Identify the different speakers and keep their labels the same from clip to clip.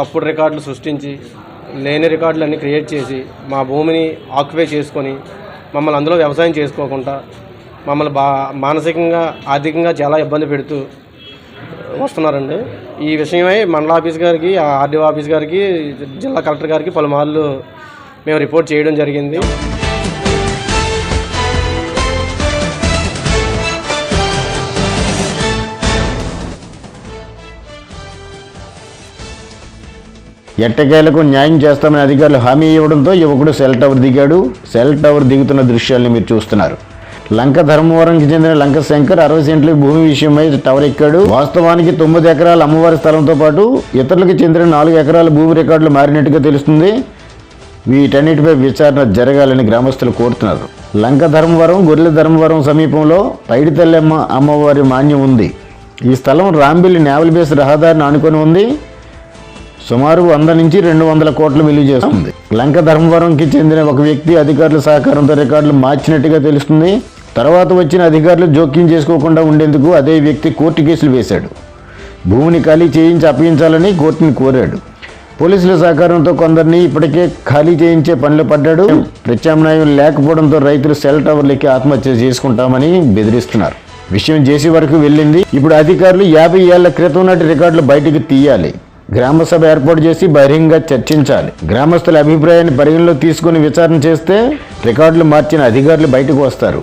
Speaker 1: తప్పుడు రికార్డులు సృష్టించి లేని రికార్డులన్నీ క్రియేట్ చేసి మా భూమిని ఆక్యుపై చేసుకొని మమ్మల్ని అందులో వ్యవసాయం చేసుకోకుండా మమ్మల్ని బా మానసికంగా ఆర్థికంగా చాలా ఇబ్బంది పెడుతూ వస్తున్నారండి. ఈ విషయమై మండల ఆఫీస్ గారికి ఆర్డీఓ ఆఫీస్ గారికి జిల్లా కలెక్టర్ గారికి పలుమార్లు మేము రిపోర్ట్ చేయడం జరిగింది.
Speaker 2: ఎట్టకేలకు న్యాయం చేస్తామని అధికారులు హామీ ఇవ్వడంతో యువకుడు సెల్ టవర్ దిగాడు. సెల్ టవర్ దిగుతున్న దృశ్యాలను మీరు చూస్తున్నారు. లంక ధర్మవరంకి చెందిన లంక శంకర్ అరవై సెంట్ల భూమి విషయమై టవర్ ఎక్కాడు. వాస్తవానికి తొమ్మిది ఎకరాల అమ్మవారి స్థలంతో పాటు ఇతరులకు చెందిన నాలుగు ఎకరాల భూమి రికార్డులు మారినట్టుగా తెలుస్తుంది. వీటన్నిటిపై విచారణ జరగాలని గ్రామస్తులు కోరుతున్నారు. లంక ధర్మవరం గొర్రెల ధర్మవరం సమీపంలో పైడితల్లెమ్మ అమ్మవారి మాన్యం ఉంది. ఈ స్థలం రాంబిల్లి నేవల్ బేస్ రహదారిని ఆనుకొని ఉంది. సుమారు వంద నుంచి రెండు వందల కోట్లు విలువ చేస్తుంది. లంక ధర్మవరంకి చెందిన ఒక వ్యక్తి అధికారుల సహకారంతో రికార్డులు మార్చినట్టుగా తెలుస్తుంది. తర్వాత వచ్చిన అధికారులు జోక్యం చేసుకోకుండా ఉండేందుకు అదే వ్యక్తి కోర్టు కేసులు వేశాడు. భూమిని ఖాళీ చేయించి అప్పగించాలని కోర్టుని కోరాడు. పోలీసుల సహకారంతో కొందరిని ఇప్పటికే ఖాళీ చేయించే పనిలో పడ్డాడు. ప్రత్యామ్నాయం లేకపోవడంతో రైతులు సెల్ టవర్లకి ఆత్మహత్య చేసుకుంటామని బెదిరిస్తున్నారు. విషయం చేసే వరకు వెళ్ళింది. ఇప్పుడు అధికారులు యాభై ఏళ్ళ క్రితం నాటి రికార్డులు బయటకు తీయాలి. గ్రామసభ ఏర్పాటు చేసి బహిరంగంగా చర్చించాలి. గ్రామస్తుల అభిప్రాయాన్ని పరిగణలో తీసుకుని విచారణ చేస్తే రికార్డులు మార్చిన అధికారులు బయటకు వస్తారు.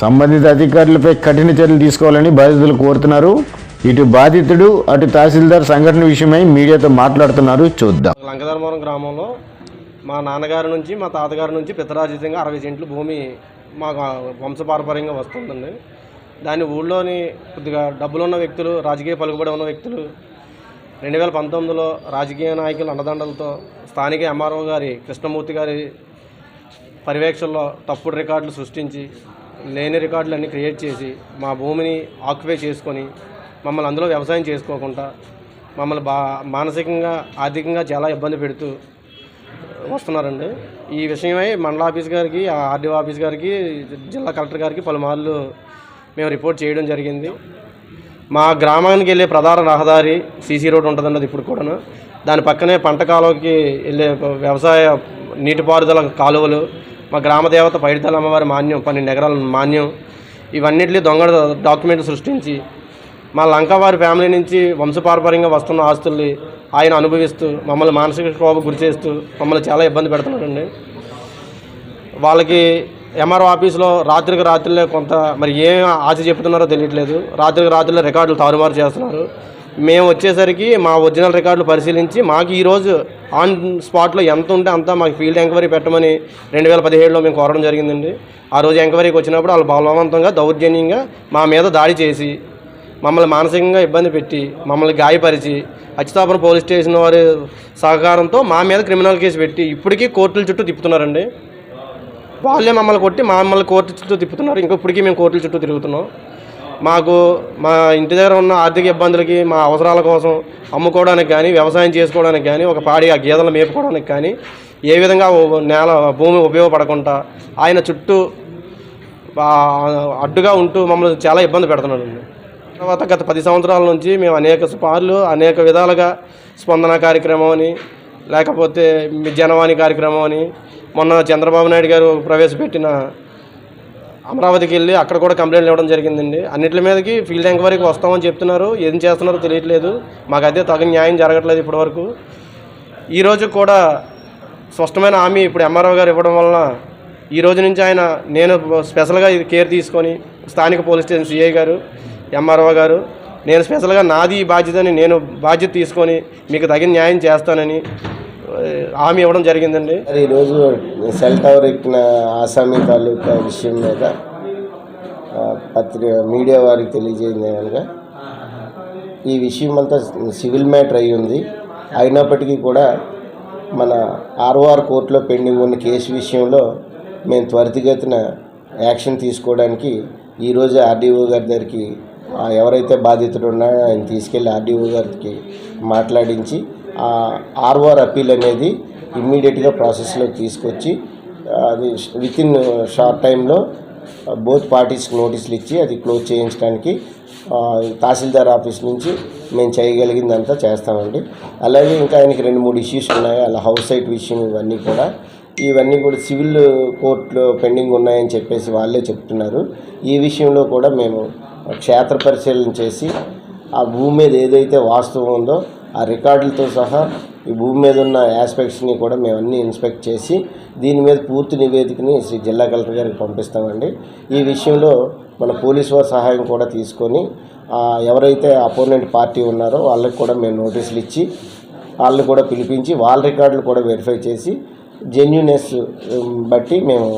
Speaker 2: సంబంధిత అధికారులపై కఠిన చర్యలు తీసుకోవాలని బాధితులు కోరుతున్నారు. ఇటు బాధితుడు అటు తహసీల్దార్ సంఘటన విషయమై మీడియాతో మాట్లాడుతున్నారు. చూద్దాం.
Speaker 1: లంకధర్మవరం గ్రామంలో మా నాన్నగారి నుంచి మా తాతగారి నుంచి పితరాజితంగా అరవై సెంట్లు భూమి మాకు వంశపారపర్యంగా వస్తుందండి. దాని ఊళ్ళోని కొద్దిగా డబ్బులున్న వ్యక్తులు రాజకీయ పలుకుబడి ఉన్న వ్యక్తులు రెండు వేల పంతొమ్మిదిలో రాజకీయ నాయకుల అండదండలతో స్థానిక ఎంఆర్ఓ గారి కృష్ణమూర్తి గారి పర్యవేక్షణలో తప్పుడు రికార్డులు సృష్టించి లేని రికార్డులన్నీ క్రియేట్ చేసి మా భూమిని ఆక్యుపై చేసుకొని మమ్మల్ని అందులో వ్యవసాయం చేసుకోకుండా మమ్మల్ని బా మానసికంగా ఆర్థికంగా చాలా ఇబ్బంది పెడుతూ వస్తున్నారండి. ఈ విషయమై మండల ఆఫీస్ గారికి ఆర్డీఓ ఆఫీస్ గారికి జిల్లా కలెక్టర్ గారికి పలుమార్లు మేము రిపోర్ట్ చేయడం జరిగింది. మా గ్రామానికి వెళ్ళే ప్రధాన రహదారి సీసీ రోడ్ ఉంటుందన్నది అది ఇప్పుడు కూడా దాని పక్కనే పంట కాలువకి వెళ్ళే వ్యవసాయ నీటిపారుదల కాలువలు మా గ్రామ దేవత పైడితల అమ్మవారి మాన్యం పన్నెండు ఎకరాల మాన్యం ఇవన్నిటిని దొంగ డాక్యుమెంట్ సృష్టించి మా లంకవారి ఫ్యామిలీ నుంచి వంశపారపర్యంగా వస్తున్న ఆస్తుల్ని ఆయన అనుభవిస్తూ మమ్మల్ని మానసిక క్షోభ గురి చేస్తూ మమ్మల్ని చాలా ఇబ్బంది పెడుతున్నారండి వాళ్ళకి ఎంఆర్ఓ ఆఫీస్లో రాత్రికి రాత్రిలో కొంత మరి ఏం ఆశ చెప్తున్నారో తెలియట్లేదు. రాత్రికి రాత్రిలో రికార్డులు తారుమారు చేస్తున్నారు. మేము వచ్చేసరికి మా ఒరిజినల్ రికార్డులు పరిశీలించి మాకు ఈరోజు ఆన్ స్పాట్లో ఎంత ఉంటే అంత మాకు ఫీల్డ్ ఎంక్వైరీ పెట్టమని రెండు వేల పదిహేడులో మేము కోరడం జరిగిందండి. ఆ రోజు ఎంక్వైరీకి వచ్చినప్పుడు వాళ్ళు బలవంతంగా దౌర్జన్యంగా మా మీద దాడి చేసి మమ్మల్ని మానసికంగా ఇబ్బంది పెట్టి మమ్మల్ని గాయపరిచి అచ్యుతాపురం పోలీస్ స్టేషన్ వారి సహకారంతో మా మీద క్రిమినల్ కేసు పెట్టి ఇప్పటికీ కోర్టుల చుట్టూ తిప్పుతున్నారండి. వాళ్ళే మమ్మల్ని కొట్టి మమ్మల్ని కోర్టు చుట్టూ తిప్పుతున్నారు. ఇంకా ఇప్పటికీ మేము కోర్టుల చుట్టూ తిరుగుతున్నాం. మాకు మా ఇంటి దగ్గర ఉన్న ఆర్థిక ఇబ్బందులకి మా అవసరాల కోసం అమ్ముకోవడానికి కానీ వ్యవసాయం చేసుకోవడానికి కానీ ఒక పాడి ఆ గేదెలు మేపుకోవడానికి కానీ ఏ విధంగా నేల భూమి ఉపయోగపడకుండా ఆయన చుట్టూ అడ్డుగా ఉంటూ మమ్మల్ని చాలా ఇబ్బంది పెడుతున్నాడు. తర్వాత గత పది సంవత్సరాల నుంచి మేము అనేక సార్లు అనేక విధాలుగా స్పందన కార్యక్రమం అని లేకపోతే జనవాణి కార్యక్రమం అని మొన్న చంద్రబాబు నాయుడు గారు ప్రవేశపెట్టిన అమరావతికి వెళ్ళి అక్కడ కూడా కంప్లైంట్లు ఇవ్వడం జరిగిందండి. అన్నింటి మీదకి ఫీల్డ్ ఎంక్వైరీకి వస్తామని చెప్తున్నారు. ఏం చేస్తున్నారో తెలియట్లేదు. మాకు అదే తగిన న్యాయం జరగట్లేదు ఇప్పటివరకు. ఈరోజు కూడా స్పష్టమైన హామీ ఇప్పుడు ఎంఆర్ఓ గారు ఇవ్వడం వలన ఈ రోజు నుంచి ఆయన నేను స్పెషల్గా ఇది కేర్ తీసుకొని స్థానిక పోలీస్ స్టేషన్ సిఐ గారు ఎంఆర్ఓ గారు నేను స్పెషల్గా నాది ఈ బాధ్యతని నేను బాధ్యత తీసుకొని మీకు తగిన న్యాయం చేస్తానని హామీ ఇవ్వడం జరిగిందండి.
Speaker 3: ఈరోజు సెల్ టవర్ ఎక్కిన ఆసామీ తాలూకా విషయం మీద పత్రిక మీడియా వారికి తెలియజేయింది కనుక ఈ విషయం అంతా సివిల్ మ్యాటర్ అయి ఉంది. అయినప్పటికీ కూడా మన ఆర్ఓఆర్ కోర్టులో పెండింగ్ ఉన్న కేసు విషయంలో మేము త్వరితగతిన యాక్షన్ తీసుకోవడానికి ఈరోజు ఆర్డీఓ గారి దగ్గరికి ఎవరైతే బాధితుడు ఉన్నారో ఆయన తీసుకెళ్ళి ఆర్డీఓ గారికి మాట్లాడించి ఆర్ఓఆర్ అప్పీల్ అనేది ఇమ్మీడియట్గా ప్రాసెస్లో తీసుకొచ్చి అది విత్ ఇన్ షార్ట్ టైంలో బోత్ పార్టీస్కి నోటీసులు ఇచ్చి అది క్లోజ్ చేయించడానికి తహసీల్దార్ ఆఫీస్ నుంచి మేము చేయగలిగిందంతా చేస్తామండి. అలాగే ఇంకా ఆయనకి రెండు మూడు ఇష్యూస్ ఉన్నాయి. అలా హౌస్ సైట్ విషయం ఇవన్నీ కూడా. ఇవన్నీ కూడా సివిల్ కోర్టులో పెండింగ్ ఉన్నాయని చెప్పేసి వాళ్ళే చెప్తున్నారు. ఈ విషయంలో కూడా మేము క్షేత్ర పరిశీలన చేసి ఆ భూమి మీద ఏదైతే వాస్తవం ఉందో ఆ రికార్డులతో సహా ఈ భూమి మీద ఉన్న ఆస్పెక్ట్స్ని కూడా మేము అన్నీ ఇన్స్పెక్ట్ చేసి దీని మీద పూర్తి నివేదికని శ్రీ జిల్లా కలెక్టర్ గారికి పంపిస్తామండి. ఈ విషయంలో మన పోలీసు వారి సహాయం కూడా తీసుకొని ఎవరైతే అపోనెంట్ పార్టీ ఉన్నారో వాళ్ళకి కూడా మేము నోటీసులు ఇచ్చి వాళ్ళని కూడా పిలిపించి వాళ్ళ రికార్డులు కూడా వెరిఫై చేసి జెన్యునెస్ బట్టి మేము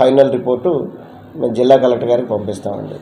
Speaker 3: ఫైనల్ రిపోర్టు మేము జిల్లా కలెక్టర్ గారికి పంపిస్తామండి.